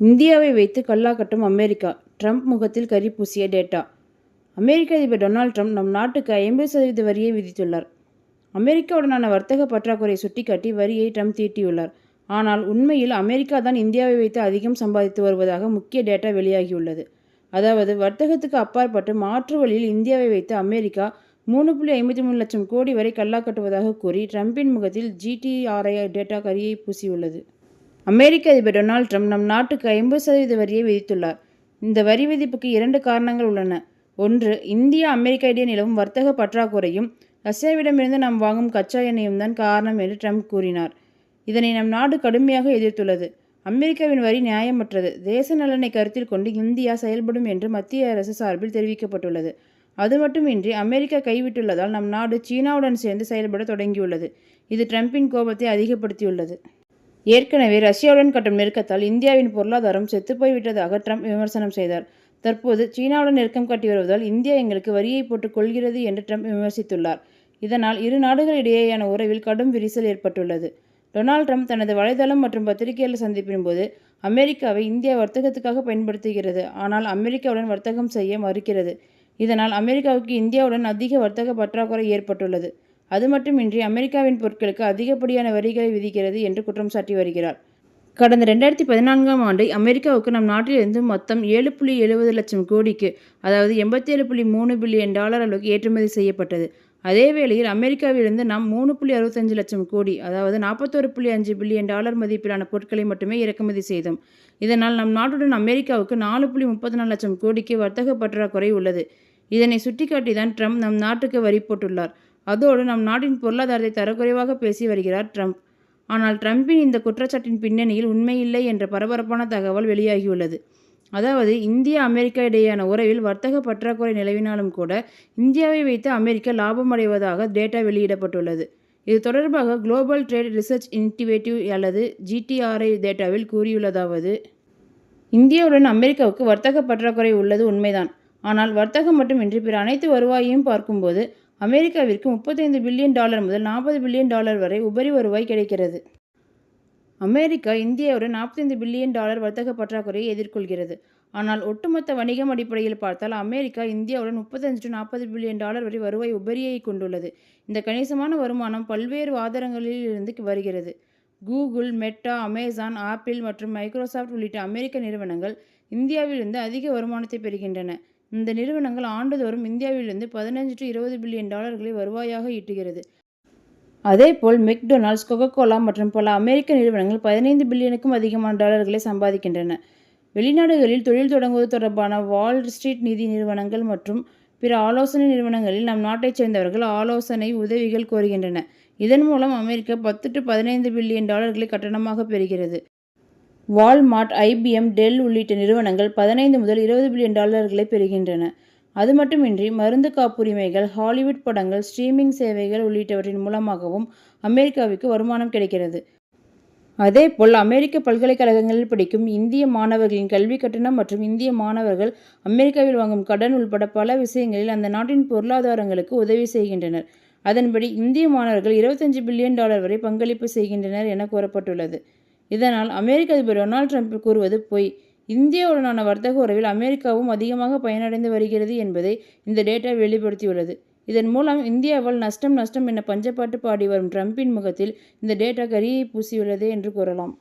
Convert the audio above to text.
இந்தியாவை வைத்து கல்லாக்கட்டும் America. Trump முகத்தில் கரி பூசிய டேட்டா. அமெரிக்க அதிபர் டொனால்ட் ட்ரம்ப் நம் நாட்டுக்கு ஐம்பது சதவீத வரியை விதித்துள்ளார். அமெரிக்காவுடனான வர்த்தக பற்றாக்குறையை சுட்டிக்காட்டி வரியை ட்ரம்ப் தீட்டியுள்ளார். ஆனால் உண்மையில் அமெரிக்கா தான் இந்தியாவை வைத்து அதிகம் சம்பாதித்து வருவதாக முக்கிய டேட்டா வெளியாகியுள்ளது. அதாவது வர்த்தகத்துக்கு அப்பாற்பட்டு மாற்று வழியில் இந்தியாவை வைத்து அமெரிக்கா மூணு புள்ளி ஐம்பத்தி மூணு லட்சம் கோடி வரை கல்லாக்கட்டுவதாக கூறி ட்ரம்பின் முகத்தில் ஜிடிஆர்ஐ டேட்டா கரியை பூசியுள்ளது. அமெரிக்க அதிபர் டொனால்ட் ட்ரம்ப் நம் நாட்டுக்கு ஐம்பது சதவீத வரியை விதித்துள்ளார். இந்த வரி விதிப்புக்கு இரண்டு காரணங்கள் உள்ளன. ஒன்று இந்தியா அமெரிக்கா இடையே நிலவும் வர்த்தக பற்றாக்குறையும் ரஷ்யாவிடமிருந்து நாம் வாங்கும் கச்சா எண்ணெயும் தான் காரணம் என்று ட்ரம்ப் கூறினார். இதனை நம் நாடு கடுமையாக எதிர்த்துள்ளது. அமெரிக்காவின் வரி நியாயமற்றது. தேச நலனை கருத்தில் கொண்டு இந்தியா செயல்படும் என்று மத்திய அரசு சார்பில் தெரிவிக்கப்பட்டுள்ளது. அது மட்டுமின்றி அமெரிக்கா கைவிட்டுள்ளதால் நம் நாடு சீனாவுடன் சேர்ந்து செயல்பட தொடங்கியுள்ளது. இது ட்ரம்பின் கோபத்தை அதிகப்படுத்தியுள்ளது. ஏற்கனவே ரஷ்யாவுடன் கட்டும் நெருக்கத்தால் இந்தியாவின் பொருளாதாரம் செத்துப்போய் விட்டதாக ட்ரம்ப் விமர்சனம் செய்தார். தற்போது சீனாவுடன் நெருக்கம் கட்டி வருவதால் இந்தியா எங்களுக்கு வரியை போட்டுக் கொள்கிறது என்று ட்ரம்ப் விமர்சித்துள்ளார். இதனால் இரு நாடுகளிடையேயான உறவில் கடும் விரிசல் ஏற்பட்டுள்ளது. டொனால்ட் ட்ரம்ப் தனது வலைதளம் மற்றும் பத்திரிகையாளர் சந்திப்பின் போது அமெரிக்காவை இந்தியா வர்த்தகத்துக்காக பயன்படுத்துகிறது ஆனால் அமெரிக்காவுடன் வர்த்தகம் செய்ய மறுக்கிறது. இதனால் அமெரிக்காவுக்கு இந்தியாவுடன் அதிக வர்த்தக பற்றாக்குறை ஏற்பட்டுள்ளது. அது மட்டுமின்றி அமெரிக்காவின் பொருட்களுக்கு அதிகப்படியான வரிகளை விதிக்கிறது என்று குற்றம் சாட்டி வருகிறார். கடந்த ரெண்டாயிரத்தி பதினான்காம் ஆண்டு அமெரிக்காவுக்கு நம் நாட்டிலிருந்து மொத்தம் ஏழு புள்ளி எழுபது லட்சம் கோடிக்கு அதாவது எண்பத்தேழு புள்ளி மூணு பில்லியன் டாலர் அளவுக்கு ஏற்றுமதி செய்யப்பட்டது. அதே வேளையில் அமெரிக்காவிலிருந்து நாம் மூணு புள்ளி அறுபத்தஞ்சு லட்சம் கோடி அதாவது நாற்பத்தோரு புள்ளி அஞ்சு பில்லியன் டாலர் மதிப்பிலான பொருட்களை மட்டுமே இறக்குமதி செய்தோம். இதனால் நம் நாட்டுடன் அமெரிக்காவுக்கு நாலு புள்ளி முப்பத்தி நாலு லட்சம் கோடிக்கு வர்த்தக பற்றாக்குறை உள்ளது. இதனை சுட்டிக்காட்டி தான் ட்ரம்ப் நம் நாட்டுக்கு வரி போட்டுள்ளார். அதோடு நம் நாட்டின் பொருளாதாரத்தை தரக்குறைவாக பேசி வருகிறார் ட்ரம்ப். ஆனால் ட்ரம்பின் இந்த குற்றச்சாட்டின் பின்னணியில் உண்மையில்லை என்ற பரபரப்பான தகவல் வெளியாகியுள்ளது. அதாவது இந்தியா அமெரிக்கா இடையேயான உறவில் வர்த்தக பற்றாக்குறை நிலவினாலும் கூட இந்தியாவை வைத்து அமெரிக்கா லாபம் அடைவதாக டேட்டா வெளியிடப்பட்டுள்ளது. இது தொடர்பாக குளோபல் ட்ரேட் ரிசர்ச் இன்டிவேட்டிவ் அல்லது ஜிடிஆர்ஐ டேட்டாவில் கூறியுள்ளதாவது இந்தியாவுடன் அமெரிக்காவுக்கு வர்த்தக பற்றாக்குறை உள்ளது உண்மைதான். ஆனால் வர்த்தகம் மட்டுமின்றி பிற அனைத்து வருவாயையும் பார்க்கும்போது அமெரிக்காவிற்கு முப்பத்தைந்து பில்லியன் டாலர் முதல் நாற்பது பில்லியன் டாலர் வரை உபரி வருவாய் கிடைக்கிறது. அமெரிக்கா இந்தியாவுடன் நாற்பத்தைந்து பில்லியன் டாலர் வர்த்தக பற்றாக்குறையை எதிர்கொள்கிறது. ஆனால் ஒட்டுமொத்த வணிகம் அடிப்படையில் பார்த்தால் அமெரிக்கா இந்தியாவுடன் முப்பத்தஞ்சு டு நாற்பது பில்லியன் டாலர் வரை வருவாய் உபரியை கொண்டுள்ளது. இந்த கணிசமான வருமானம் பல்வேறு ஆதாரங்களில் இருந்து வருகிறது. கூகுள் மெட்டா அமேசான் ஆப்பிள் மற்றும் மைக்ரோசாஃப்ட் உள்ளிட்ட அமெரிக்க நிறுவனங்கள் இந்தியாவிலிருந்து அதிக வருமானத்தை பெறுகின்றன. இந்த நிறுவனங்கள் ஆண்டுதோறும் இந்தியாவிலிருந்து பதினஞ்சு டு இருபது பில்லியன் டாலர்களை வருவாயாக ஈட்டுகிறது. அதேபோல் மெக்டொனால்ட்ஸ் கொக்கோலா மற்றும் பல அமெரிக்க நிறுவனங்கள் பதினைந்து பில்லியனுக்கும் அதிகமான டாலர்களை சம்பாதிக்கின்றன. வெளிநாடுகளில் தொழில் தொடங்குவது தொடர்பான வால் ஸ்ட்ரீட் நிதி நிறுவனங்கள் மற்றும் பிற ஆலோசனை நிறுவனங்களில் நம் நாட்டைச் சேர்ந்தவர்கள் ஆலோசனை உதவிகள் கோருகின்றன. இதன் மூலம் அமெரிக்கா பத்து டு பதினைந்து பில்லியன் டாலர்களை கட்டணமாக பெறுகிறது. வால்மார்ட் ஐபிஎம் டெல் உள்ளிட்ட நிறுவனங்கள் பதினைந்து முதல் இருபது பில்லியன் டாலர்களை பெறுகின்றன. அது மட்டுமின்றி மருந்து காப்புரிமைகள் ஹாலிவுட் படங்கள் ஸ்ட்ரீமிங் சேவைகள் உள்ளிட்டவற்றின் மூலமாகவும் அமெரிக்காவிற்கு வருமானம் கிடைக்கிறது. அதேபோல் அமெரிக்க பல்கலைக்கழகங்களில் படிக்கும் இந்திய மாணவர்களின் கல்வி கட்டணம் மற்றும் இந்திய மாணவர்கள் அமெரிக்காவில் வாங்கும் கடன் உள்பட பல விஷயங்களில் அந்த நாட்டின் பொருளாதாரங்களுக்கு உதவி செய்கின்றனர். அதன்படி இந்திய மாணவர்கள் இருபத்தஞ்சு பில்லியன் டாலர் வரை பங்களிப்பு செய்கின்றனர் என கூறப்பட்டுள்ளது. இதனால் அமெரிக்க அதிபர் டொனால்ட் ட்ரம்ப் கூறுவது பொய். இந்தியாவுடனான வர்த்தக உறவில் அமெரிக்காவும் அதிகமாக பயனடைந்து வருகிறது என்பதை இந்த டேட்டா வெளிப்படுத்தியுள்ளது. இதன் மூலம் இந்தியாவால் நஷ்டம் நஷ்டம் என பஞ்சப்பாட்டு பாடி வரும் ட்ரம்பின் முகத்தில் இந்த டேட்டா கரியை பூசியுள்ளது என்று கூறலாம்.